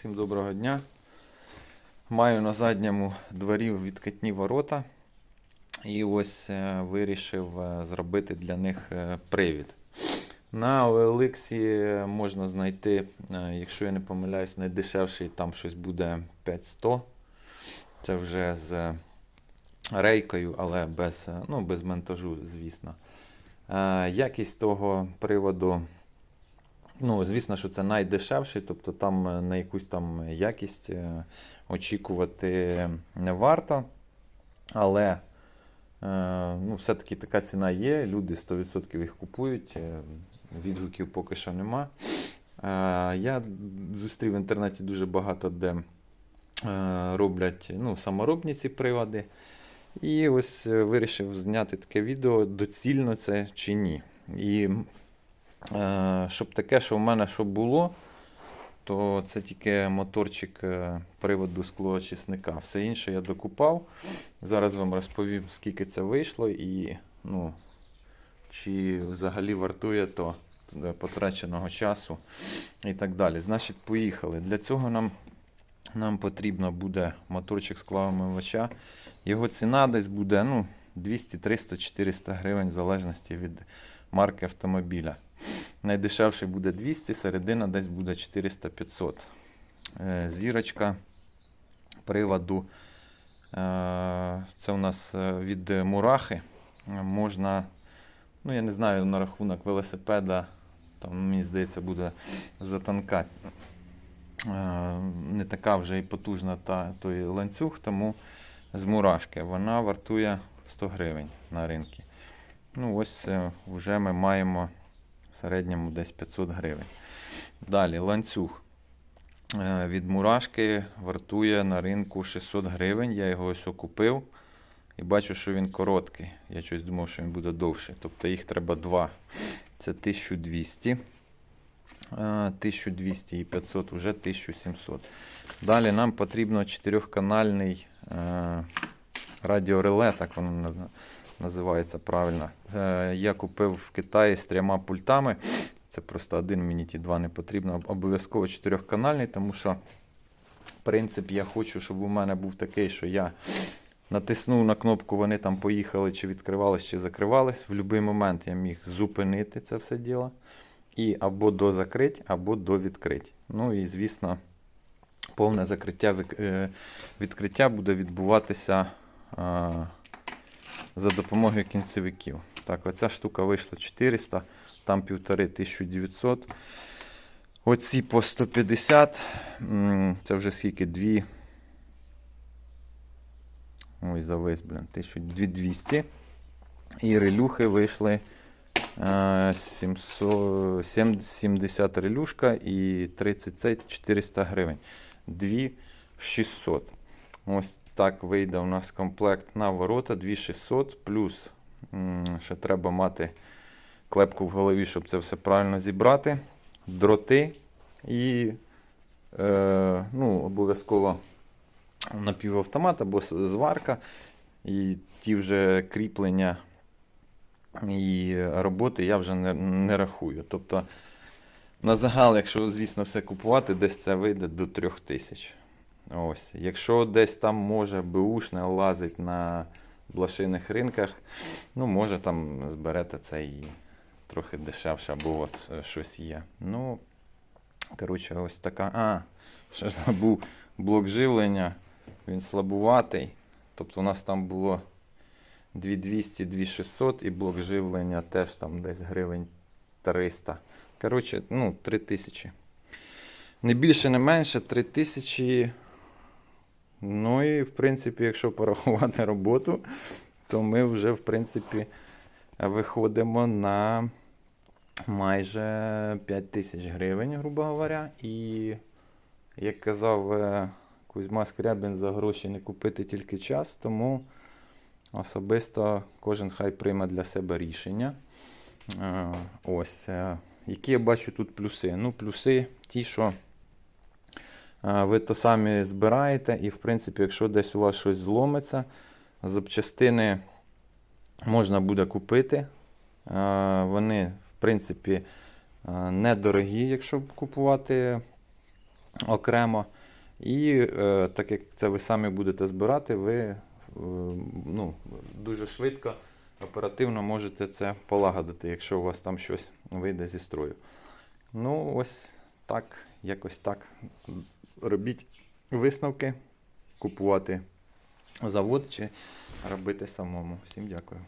Всім доброго дня. Маю на задньому дворі відкатні ворота. І ось е, вирішив е, зробити для них е, привід. На OLX можна знайти, якщо я не помиляюсь, найдешевший там щось буде 5100. Це вже з рейкою, але без, ну, без монтажу, звісно. Якість того приводу Ну, звісно, що це найдешевший, тобто там е, на якусь там якість е, очікувати не варто. Але е, ну, все-таки така ціна є, люди 100% їх купують, відгуків поки що нема. Я зустрів в інтернеті дуже багато де роблять ну, саморобні ці прилади. І ось вирішив зняти таке відео, доцільно це чи ні. І щоб таке, що в мене що було, то це тільки моторчик е, приводу склоочисника. Все інше я докупав. Зараз вам розповім, скільки це вийшло і ну, чи взагалі вартує то е, потраченого часу і так далі. Значить, поїхали. Для цього нам, нам потрібно буде моторчик склоомивача. Його ціна десь буде ну, 200, 300, 400 гривень в залежності від марки автомобіля. Найдешевший буде 200, середина десь буде 400-500. Е, Зірочка приводу. е, Це у нас е, від мурахи. Можна, ну я не знаю, на рахунок велосипеда, там, мені здається, буде затонка. Е, Не така вже і потужна та, той ланцюг, тому з мурашки. Вона вартує 100 гривень на ринку. Ну, ось вже ми маємо в середньому десь 500 гривень. Далі ланцюг е, від мурашки вартує на ринку 600 гривень. Я його ось купив і бачу, що він короткий. Я щось думав, що він буде довший. Тобто їх треба два. Це 1200. Е, 1200 і 500 вже 1700. Далі нам потрібно чотирьохканальний е, радіореле, так воно називається правильно. Е, Я купив в Китаї з трьома пультами. Це просто один, мені ті два не потрібно. Обов'язково чотирьохканальний, тому що принцип я хочу, щоб у мене був такий, що я натиснув на кнопку, вони там поїхали, чи відкривались, чи закривались. В будь-який момент я міг зупинити це все діло. І або до закрить, або до відкрить. Ну і звісно, повне закриття е, відкриття буде відбуватися за допомогою кінцевиків. Так, оця штука вийшла 400, там 1,5 1900. Оці по 150. Це вже скільки? Дві. Ой, завис, блін, 1200. І релюхи вийшли е, 700, 70 релюшка і 30 це 400 гривень. 2600. Ось так вийде у нас комплект на ворота 2600. Плюс ще треба мати клепку в голові, щоб це все правильно зібрати. Дроти і е, ну, обов'язково напівавтомат або зварка. І ті вже кріплення і роботи я вже не, не рахую. Тобто, на загал, якщо, звісно, все купувати, десь це вийде до 3000. Ось. Якщо десь там може беушне лазить на блошиних ринках, ну, може там зберете це і трохи дешевше, або от е, щось є. Ну, коротше, ось така. А, ще ж забув блок живлення. Він слабуватий. Тобто у нас там було 2200, 2600 і блок живлення теж там десь гривень 300. Коротше, ну, 3000. Не більше, не менше, 3000. Ну і, в принципі, якщо порахувати роботу, то ми вже, в принципі, виходимо на майже 5000 гривень, грубо говоря. І, як казав е, Кузьма Скрябін, за гроші не купити тільки час, тому особисто кожен хай прийме для себе рішення. Е, Ось. е, Які я бачу тут плюси? Ну, плюси ті, що ви то самі збираєте, і, в принципі, якщо десь у вас щось зломиться, запчастини можна буде купити. Вони, в принципі, недорогі, якщо купувати окремо. І е, так як це ви самі будете збирати, ви е, ну, дуже швидко, оперативно можете це полагодити, якщо у вас там щось вийде зі строю. Ну, ось так, якось так. Робіть висновки, купувати завод чи робити самому. Всім дякую.